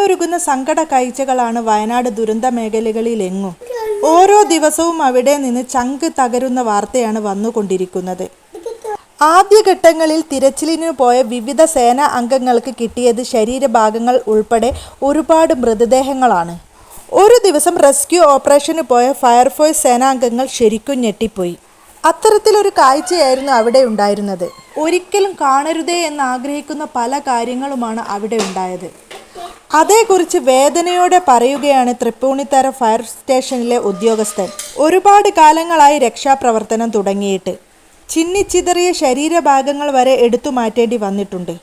ഉള്ളുരുകുന്ന സങ്കട കാഴ്ചകളാണ് വയനാട് ദുരന്ത മേഖലകളിലെങ്ങും. ഓരോ ദിവസവും അവിടെ നിന്ന് ചങ്ക് തകരുന്ന വാർത്തയാണ് വന്നുകൊണ്ടിരിക്കുന്നത്. ആദ്യഘട്ടങ്ങളിൽ തിരച്ചിലിനു പോയ വിവിധ സേനാ അംഗങ്ങൾക്ക് കിട്ടിയത് ശരീരഭാഗങ്ങൾ ഉൾപ്പെടെ ഒരുപാട് മൃതദേഹങ്ങളാണ്. ഒരു ദിവസം റെസ്ക്യൂ ഓപ്പറേഷന് പോയ ഫയർഫോഴ്സ് സേനാംഗങ്ങൾ ശരിക്കും ഞെട്ടിപ്പോയി. അത്തരത്തിലൊരു കാഴ്ചയായിരുന്നു അവിടെ ഉണ്ടായിരുന്നത്. ഒരിക്കലും കാണരുതേ എന്ന് ആഗ്രഹിക്കുന്ന പല കാര്യങ്ങളുമാണ് അവിടെ ഉണ്ടായത്. അതേക്കുറിച്ച് വേദനയോടെ പറയുകയാണ് തൃപ്പൂണിത്തറ ഫയർ സ്റ്റേഷനിലെ ഉദ്യോഗസ്ഥൻ. ഒരുപാട് കാലങ്ങളായി രക്ഷാപ്രവർത്തനം തുടങ്ങിയിട്ട്. ചിന്നിച്ചിതറിയ ശരീരഭാഗങ്ങൾ വരെ എടുത്തു മാറ്റേണ്ടി വന്നിട്ടുണ്ട്.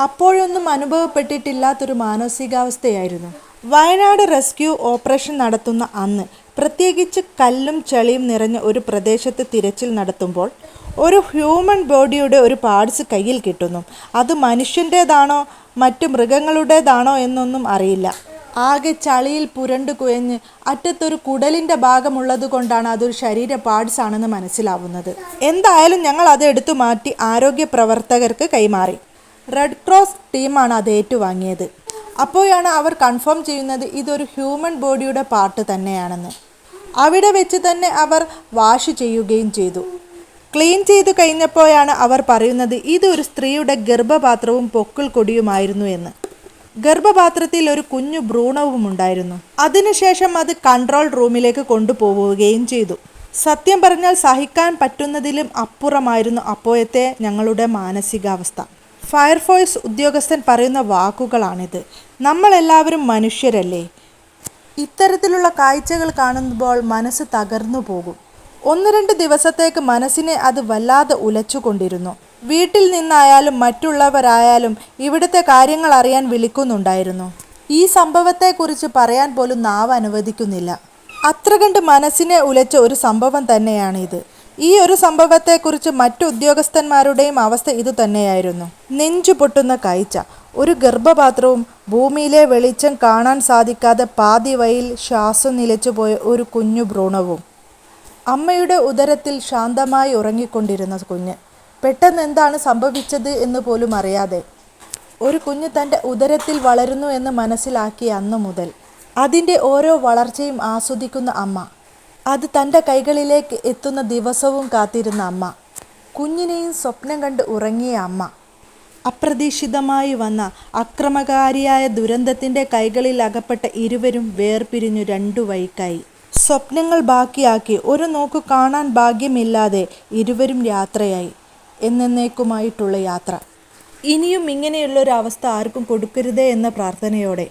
അപ്പോഴൊന്നും അനുഭവപ്പെട്ടിട്ടില്ലാത്തൊരു മാനസികാവസ്ഥയായിരുന്നു. വയനാട് റെസ്ക്യൂ ഓപ്പറേഷൻ നടത്തുന്ന അന്ന് പ്രത്യേകിച്ച് കല്ലും ചളിയും നിറഞ്ഞ ഒരു പ്രദേശത്ത് തിരച്ചിൽ നടത്തുമ്പോൾ ഒരു ഹ്യൂമൻ ബോഡിയുടെ ഒരു പാർട്സ് കയ്യിൽ കിട്ടുന്നു. അത് മനുഷ്യന്റേതാണോ മറ്റു മൃഗങ്ങളുടേതാണോ എന്നൊന്നും അറിയില്ല. ആകെ ചളിയിൽ പുരണ്ടു കുഴഞ്ഞ് അറ്റത്തൊരു കുടലിന്റെ ഭാഗമുള്ളത് കൊണ്ടാണ് അതൊരു ശരീര പാർട്സ് ആണെന്ന് മനസ്സിലാവുന്നത്. എന്തായാലും ഞങ്ങൾ അത് എടുത്തു മാറ്റി ആരോഗ്യ പ്രവർത്തകർക്ക് കൈമാറി. റെഡ് ക്രോസ് ടീമാണ് അത് ഏറ്റുവാങ്ങിയത്. അപ്പോഴാണ് അവർ കൺഫേം ചെയ്യുന്നത് ഇതൊരു ഹ്യൂമൻ ബോഡിയുടെ പാർട്ട് തന്നെയാണെന്ന്. അവിടെ വെച്ച് തന്നെ അവർ വാഷ് ചെയ്യുകയും ചെയ്തു. ക്ലീൻ ചെയ്തു കഴിഞ്ഞപ്പോഴാണ് അവർ പറയുന്നത് ഇതൊരു സ്ത്രീയുടെ ഗർഭപാത്രവും പൊക്കിൾ കൊടിയുമായിരുന്നു എന്ന്. ഗർഭപാത്രത്തിൽ ഒരു കുഞ്ഞു ഭ്രൂണവും ഉണ്ടായിരുന്നു. അതിനുശേഷം അത് കൺട്രോൾ റൂമിലേക്ക് കൊണ്ടുപോവുകയും ചെയ്തു. സത്യം പറഞ്ഞാൽ സഹിക്കാൻ പറ്റുന്നതിലും അപ്പുറമായിരുന്നു അപ്പോഴത്തെ ഞങ്ങളുടെ മാനസികാവസ്ഥ. ഫയർഫോഴ്സ് ഉദ്യോഗസ്ഥൻ പറയുന്ന വാക്കുകളാണിത്. നമ്മളെല്ലാവരും മനുഷ്യരല്ലേ? ഇത്തരത്തിലുള്ള കാഴ്ചകൾ കാണുമ്പോൾ മനസ്സ് തകർന്നു പോകും. ഒന്ന് രണ്ട് ദിവസത്തേക്ക് മനസ്സിനെ അത് വല്ലാതെ ഉലച്ചുകൊണ്ടിരുന്നു. വീട്ടിൽ നിന്നായാലും മറ്റുള്ളവരായാലും ഇവിടുത്തെ കാര്യങ്ങൾ അറിയാൻ വിളിക്കുന്നുണ്ടായിരുന്നു. ഈ സംഭവത്തെക്കുറിച്ച് പറയാൻ പോലും നാവ് അനുവദിക്കുന്നില്ല അത്ര കണ്ട് മനസ്സിനെ ഉലച്ച ഒരു സംഭവം തന്നെയാണിത്. ഈ ഒരു സംഭവത്തെക്കുറിച്ച് മറ്റു ഉദ്യോഗസ്ഥന്മാരുടെയും അവസ്ഥ ഇതുതന്നെയായിരുന്നു നെഞ്ചു പൊട്ടുന്ന കാഴ്ച. ഒരു ഗർഭപാത്രവും ഭൂമിയിലെ വെളിച്ചം കാണാൻ സാധിക്കാതെ പാതി വയിൽ ശ്വാസം നിലച്ചുപോയ ഒരു കുഞ്ഞു ഭ്രൂണവും. അമ്മയുടെ ഉദരത്തിൽ ശാന്തമായി ഉറങ്ങിക്കൊണ്ടിരുന്ന കുഞ്ഞ്. പെട്ടെന്ന് എന്താണ് സംഭവിച്ചത് എന്ന് പോലും അറിയാതെ. ഒരു കുഞ്ഞ് തന്റെ ഉദരത്തിൽ വളരുന്നു എന്ന് മനസ്സിലാക്കിയ അന്നു മുതൽ. അതിന്റെ ഓരോ വളർച്ചയും ആസ്വദിക്കുന്ന അമ്മ. അത് തന്റെ കൈകളിലേക്ക് എത്തുന്ന ദിവസവും കാത്തിരുന്ന അമ്മ. കുഞ്ഞിനെയും സ്വപ്നം കണ്ട് ഉറങ്ങിയ അമ്മ. അപ്രതീക്ഷിതമായി വന്ന അക്രമകാരിയായ ദുരന്തത്തിന്റെ കൈകളിൽ അകപ്പെട്ട ഇരുവരും വേർപിരിഞ്ഞു രണ്ടു വഴിക്കായി. സ്വപ്നങ്ങൾ ബാക്കിയാക്കി ഒരു നോക്ക് കാണാൻ ഭാഗ്യമില്ലാതെ ഇരുവരും യാത്രയായി. എന്നേക്കുമായിട്ടുള്ള യാത്ര. ഇനിയും ഇങ്ങനെയുള്ളൊരവസ്ഥ ആർക്കും കൊടുക്കരുതേ എന്ന പ്രാർത്ഥനയോടെ